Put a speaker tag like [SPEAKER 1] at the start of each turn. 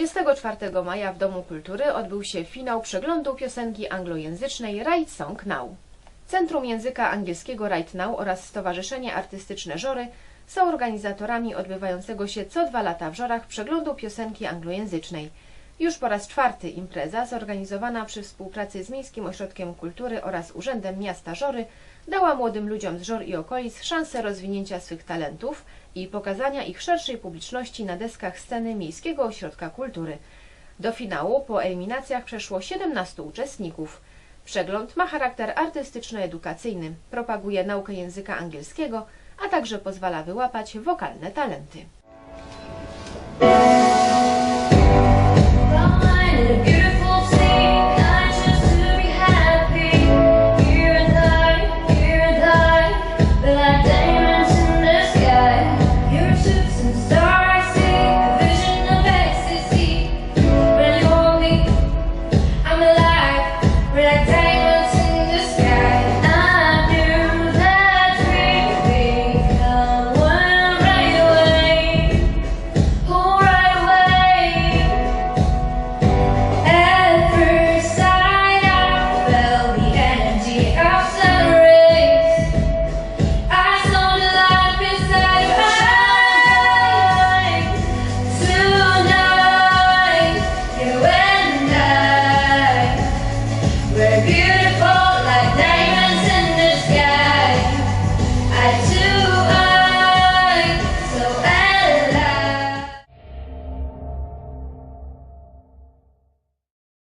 [SPEAKER 1] 24 maja w Domu Kultury odbył się finał przeglądu piosenki anglojęzycznej Right Song Now. Centrum Języka Angielskiego Right Now oraz Stowarzyszenie Artystyczne Żory są organizatorami odbywającego się co dwa lata w Żorach przeglądu piosenki anglojęzycznej. Już po raz czwarty impreza zorganizowana przy współpracy z Miejskim Ośrodkiem Kultury oraz Urzędem Miasta Żory dała młodym ludziom z Żor i okolic szansę rozwinięcia swych talentów i pokazania ich szerszej publiczności na deskach sceny Miejskiego Ośrodka Kultury. Do finału po eliminacjach przeszło 17 uczestników. Przegląd ma charakter artystyczno-edukacyjny, propaguje naukę języka angielskiego, a także pozwala wyłapać wokalne talenty.